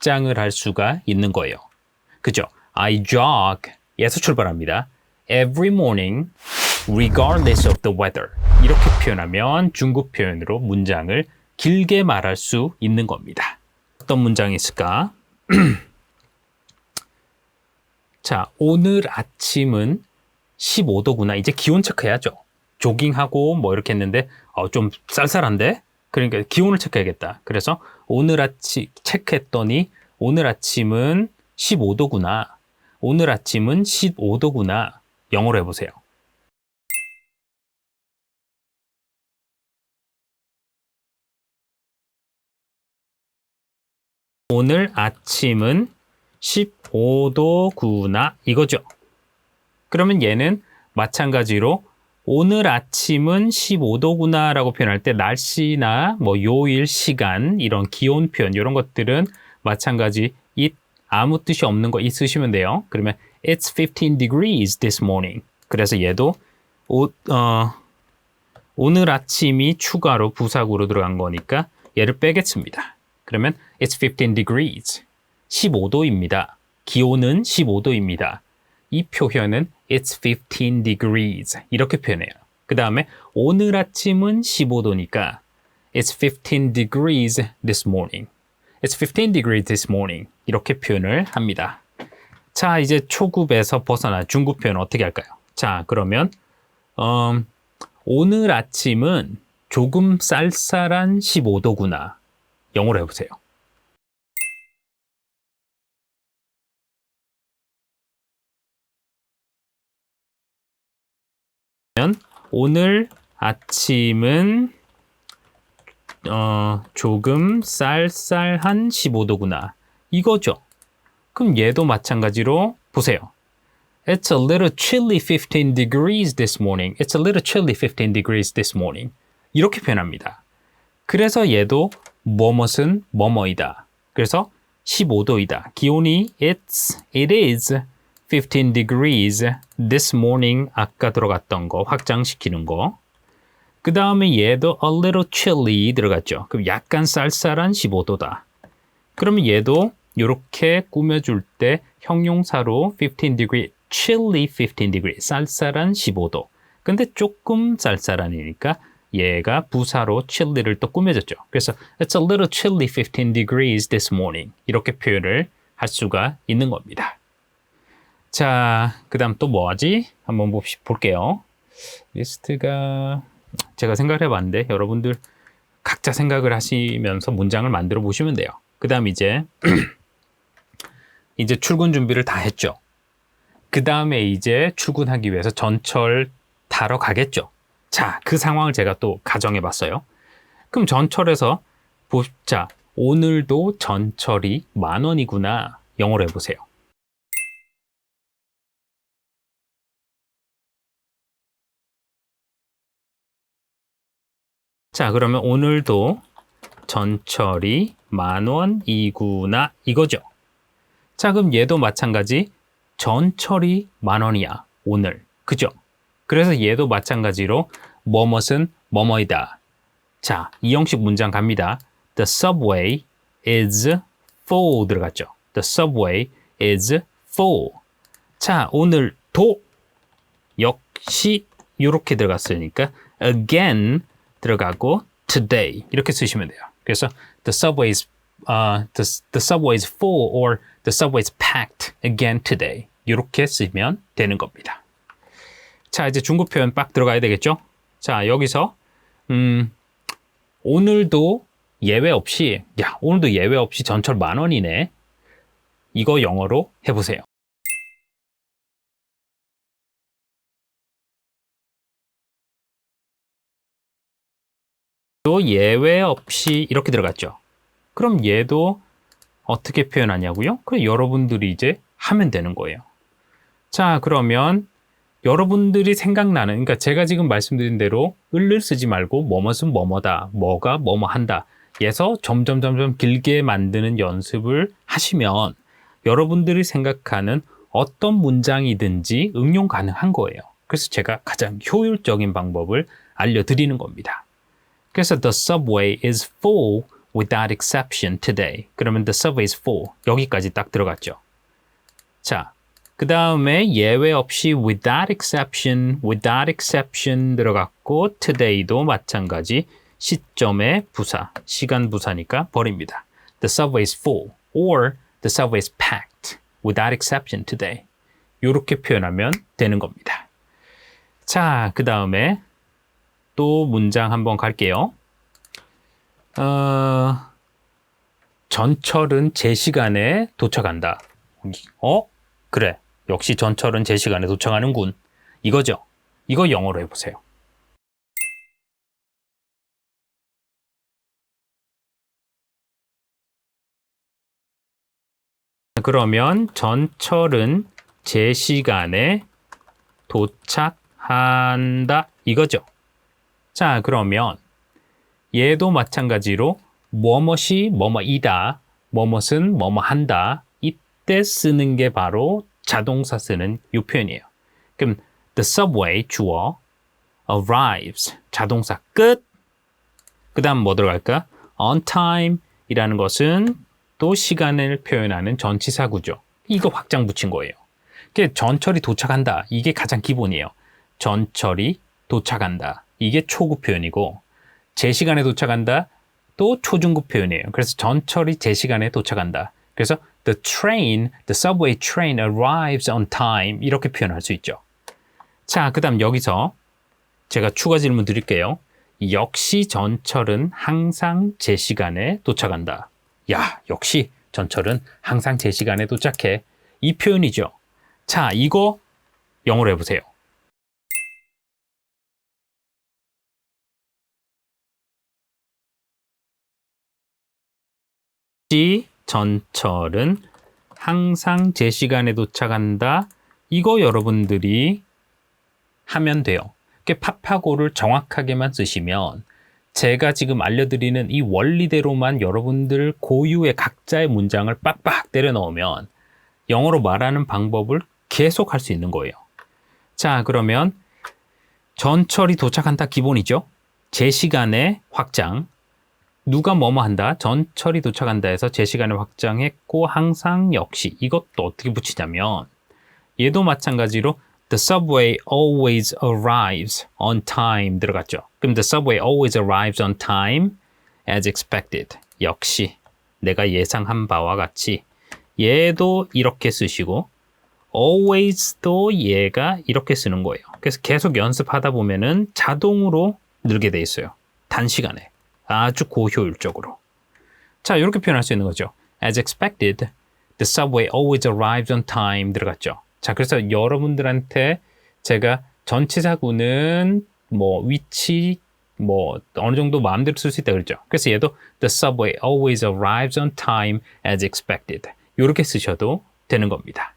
장을 할 수가 있는 거예요. 그죠? I jog 에서 출발합니다. Every morning, regardless of the weather. 이렇게 표현하면 중국 표현으로 문장을 길게 말할 수 있는 겁니다. 어떤 문장이 있을까? 자, 오늘 아침은 15도구나. 이제 기온 체크해야죠. 조깅하고 뭐 이렇게 했는데 어, 좀 쌀쌀한데? 그러니까 기온을 체크해야겠다. 그래서 오늘 아침 체크했더니 오늘 아침은 15도구나. 오늘 아침은 15도구나. 영어로 해보세요. 오늘 아침은 15도구나. 이거죠. 그러면 얘는 마찬가지로 오늘 아침은 15도구나 라고 표현할 때 날씨나 뭐 요일, 시간, 이런 기온 표현, 이런 것들은 마찬가지 it 아무 뜻이 없는 거 있으시면 돼요. 그러면 it's 15 degrees this morning. 그래서 얘도 오, 어, 오늘 아침이 추가로 부사구로 들어간 거니까 얘를 빼겠습니다. 그러면 it's 15 degrees. 15도입니다. 기온은 15도입니다. 이 표현은 it's 15 degrees 이렇게 표현해요. 그 다음에 오늘 아침은 15도니까 it's 15 degrees this morning. It's 15 degrees this morning. 이렇게 표현을 합니다. 자, 이제 초급에서 벗어나 중급 표현 어떻게 할까요? 자, 그러면 음, 오늘 아침은 조금 쌀쌀한 15도구나. 영어로 해보세요. 오늘 아침은 어, 조금 쌀쌀한 15도구나. 이거죠. 그럼 얘도 마찬가지로 보세요. It's a little chilly 15 degrees this morning. It's a little chilly 15 degrees this morning. 이렇게 표현합니다. 그래서 얘도 뭐뭇은 뭐뭐이다. 그래서 15도이다. 기온이 it's, it is 15 degrees this morning 아까 들어갔던 거 확장시키는 거. 그 다음에 얘도 a little chilly 들어갔죠. 그럼 약간 쌀쌀한 15도다. 그러면 얘도 이렇게 꾸며줄 때 형용사로 15 degree, chilly 15 degree, 쌀쌀한 15도. 근데 조금 쌀쌀한이니까 얘가 부사로 chilly를 또 꾸며졌죠. 그래서 it's a little chilly 15 degrees this morning. 이렇게 표현을 할 수가 있는 겁니다. 자, 그 다음 또 뭐하지? 한번 볼게요. 리스트가 제가 생각을 해봤는데 여러분들 각자 생각을 하시면서 문장을 만들어 보시면 돼요. 그 다음 이제 이제 출근 준비를 다 했죠. 그 다음에 이제 출근하기 위해서 전철 타러 가겠죠. 자, 그 상황을 제가 또 가정해 봤어요. 그럼 전철에서 자, 오늘도 전철이 만 원이구나. 영어로 해보세요. 자, 그러면 오늘도 전철이 만 원이구나 이거죠. 자, 그럼 얘도 마찬가지 전철이 만 원이야. 오늘. 그죠? 그래서 얘도 마찬가지로 뭐뭇은 뭐뭐이다. 자, 이 형식 문장 갑니다. The subway is full 들어갔죠. The subway is full. 자, 오늘 도 역시 이렇게 들어갔으니까 again 들어가고 today 이렇게 쓰시면 돼요. 그래서 the subway is uh, the, the subway is full or the subway is packed again today 이렇게 쓰면 되는 겁니다. 자 이제 중국 표현 빡 들어가야 되겠죠? 자 여기서 음, 오늘도 예외 없이 야 오늘도 예외 없이 전철 만 원이네 이거 영어로 해보세요. 또 예외 없이 이렇게 들어갔죠. 그럼 얘도 어떻게 표현하냐고요? 그럼 여러분들이 이제 하면 되는 거예요. 자, 그러면 여러분들이 생각나는, 그러니까 제가 지금 말씀드린 대로 을을 쓰지 말고 뭐뭇은 뭐뭐다, 뭐가 뭐뭐 한다. 에서 점점 점점 길게 만드는 연습을 하시면 여러분들이 생각하는 어떤 문장이든지 응용 가능한 거예요. 그래서 제가 가장 효율적인 방법을 알려드리는 겁니다. 그래서 the subway is full without exception today. 그러면 the subway is full. 여기까지 딱 들어갔죠. 자, 그 다음에 예외 없이 without exception, without exception 들어갔고 today도 마찬가지 시점의 부사, 시간 부사니까 버립니다. The subway is full or the subway is packed without exception today. 이렇게 표현하면 되는 겁니다. 자, 그 다음에 또 문장 한번 갈게요. 어, 전철은 제 시간에 도착한다. 어? 그래. 역시 전철은 제 시간에 도착하는군. 이거죠. 이거 영어로 해보세요. 그러면 전철은 제 시간에 도착한다. 이거죠. 자, 그러면 얘도 마찬가지로 뭐뭇이 뭐뭐이다, 뭐뭇은 뭐뭐한다. 이때 쓰는 게 바로 자동사 쓰는 이 표현이에요. 그럼 the subway 주어, arrives 자동사 끝. 그다음 뭐 들어갈까? on time 이라는 것은 또 시간을 표현하는 전치사구죠. 이거 확장 붙인 거예요. 그 전철이 도착한다. 이게 가장 기본이에요. 전철이 도착한다. 이게 초급 표현이고 제 시간에 도착한다. 또 초중급 표현이에요. 그래서 전철이 제 시간에 도착한다. 그래서 the train, the subway train arrives on time 이렇게 표현할 수 있죠. 자, 그다음 여기서 제가 추가 질문 드릴게요. 역시 전철은 항상 제 시간에 도착한다. 야, 역시 전철은 항상 제 시간에 도착해. 이 표현이죠. 자, 이거 영어로 해보세요. 시 전철은 항상 제 시간에 도착한다. 이거 여러분들이 하면 돼요. 파파고를 정확하게만 쓰시면 제가 지금 알려드리는 이 원리대로만 여러분들 고유의 각자의 문장을 빡빡 때려 넣으면 영어로 말하는 방법을 계속 할 수 있는 거예요. 자, 그러면 전철이 도착한다 기본이죠. 제 시간에 확장. 누가 뭐뭐 한다. 전철이 도착한다 해서 제 시간에 확장했고 항상 역시 이것도 어떻게 붙이냐면 얘도 마찬가지로 The subway always arrives on time 들어갔죠. 그럼 the subway always arrives on time as expected. 역시 내가 예상한 바와 같이 얘도 이렇게 쓰시고 always도 얘가 이렇게 쓰는 거예요. 그래서 계속 연습하다 보면은 자동으로 늘게 돼 있어요. 단시간에. 아주 고효율적으로. 자, 이렇게 표현할 수 있는 거죠. As expected, the subway always arrives on time 들어갔죠. 자, 그래서 여러분들한테 제가 전치사구는 뭐 위치 뭐 어느 정도 마음대로 쓸 수 있다 그랬죠. 그래서 얘도 the subway always arrives on time as expected. 이렇게 쓰셔도 되는 겁니다.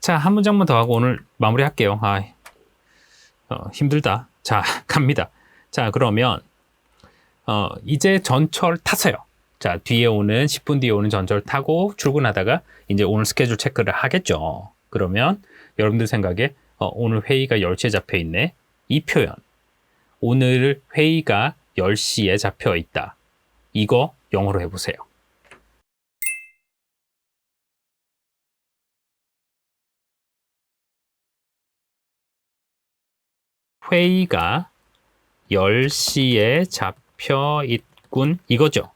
자, 한 문장만 더 하고 오늘 마무리할게요. 아, 어, 힘들다. 자, 갑니다. 자, 그러면 어, 이제 전철 탔어요. 자, 뒤에 오는 10분 뒤에 오는 전철 타고 출근하다가 이제 오늘 스케줄 체크를 하겠죠. 그러면 여러분들 생각에 어, 오늘 회의가 10시에 잡혀 있네. 이 표현. 오늘 회의가 10시에 잡혀 있다. 이거 영어로 해보세요. 회의가 10시에 잡혀 있군. 이거죠.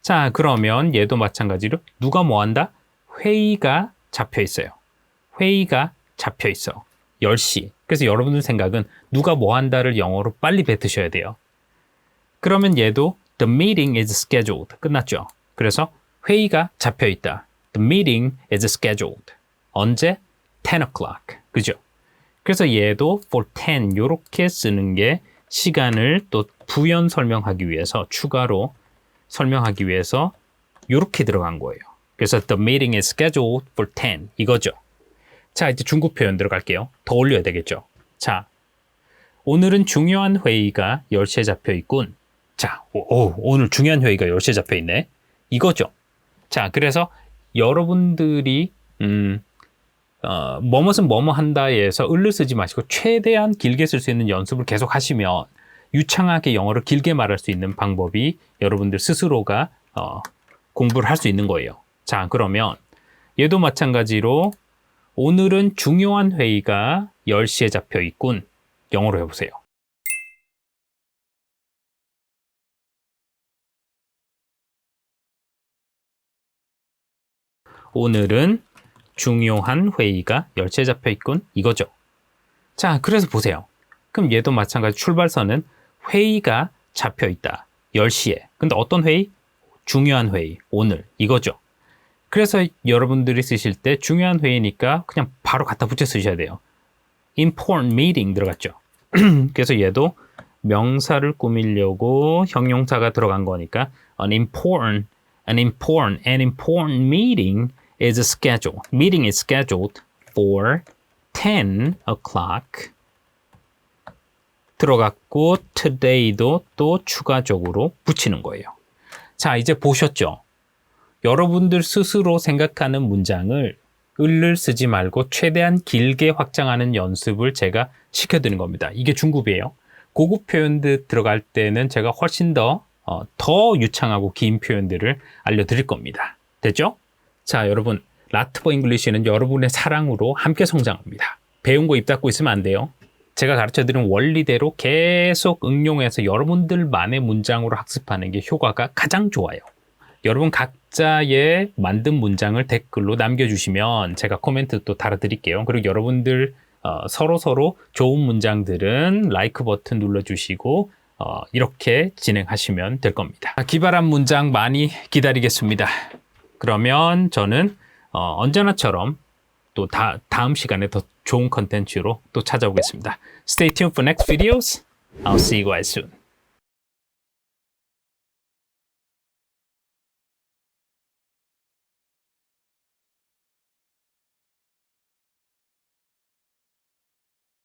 자, 그러면 얘도 마찬가지로 누가 뭐 한다? 회의가 잡혀 있어요. 회의가 잡혀 있어. 10시. 그래서 여러분들 생각은 누가 뭐 한다를 영어로 빨리 뱉으셔야 돼요. 그러면 얘도 the meeting is scheduled. 끝났죠. 그래서 회의가 잡혀 있다. The meeting is scheduled. 언제? 10 o'clock. 그죠? 그래서 얘도 for 10 이렇게 쓰는 게 시간을 또 부연 설명하기 위해서 추가로 설명하기 위해서 이렇게 들어간 거예요. 그래서 the meeting is scheduled for 10 이거죠. 자, 이제 중국 표현 들어갈게요. 더 올려야 되겠죠. 자, 오늘은 중요한 회의가 10시에 잡혀 있군. 자, 오, 오, 오늘 중요한 회의가 10시에 잡혀 있네. 이거죠. 자, 그래서 여러분들이 음, 어, 뭐뭇은 뭐뭐 한다에서 을을 쓰지 마시고 최대한 길게 쓸 수 있는 연습을 계속 하시면 유창하게 영어를 길게 말할 수 있는 방법이 여러분들 스스로가 어, 공부를 할 수 있는 거예요. 자, 그러면 얘도 마찬가지로 오늘은 중요한 회의가 10시에 잡혀 있군. 영어로 해보세요. 오늘은 중요한 회의가 10시에 잡혀 있군. 이거죠. 자, 그래서 보세요. 그럼 얘도 마찬가지 출발선은 회의가 잡혀 있다. 10시에. 근데 어떤 회의? 중요한 회의. 오늘. 이거죠. 그래서 여러분들이 쓰실 때 중요한 회의니까 그냥 바로 갖다 붙여 쓰셔야 돼요. important meeting 들어갔죠. 그래서 얘도 명사를 꾸미려고 형용사가 들어간 거니까 an important, an important, an important meeting is scheduled. Meeting is scheduled for 10 o'clock. 들어갔고 today도 또 추가적으로 붙이는 거예요. 자, 이제 보셨죠? 여러분들 스스로 생각하는 문장을 을을 쓰지 말고 최대한 길게 확장하는 연습을 제가 시켜드리는 겁니다. 이게 중급이에요. 고급 표현들 들어갈 때는 제가 훨씬 더, 어, 더 유창하고 긴 표현들을 알려드릴 겁니다. 됐죠? 자, 여러분. 라트버 잉글리시는 여러분의 사랑으로 함께 성장합니다. 배운 거 입 닫고 있으면 안 돼요. 제가 가르쳐 드린 원리대로 계속 응용해서 여러분들만의 문장으로 학습하는 게 효과가 가장 좋아요. 여러분 각자의 만든 문장을 댓글로 남겨주시면 제가 코멘트 또 달아드릴게요. 그리고 여러분들 어, 서로 서로 좋은 문장들은 라이크 버튼 눌러주시고 어, 이렇게 진행하시면 될 겁니다. 기발한 문장 많이 기다리겠습니다. 그러면 저는 어, 언제나처럼 또 다, 다음 시간에 더 좋은 컨텐츠로 또 찾아오겠습니다. Stay tuned for next videos. I'll see you guys soon.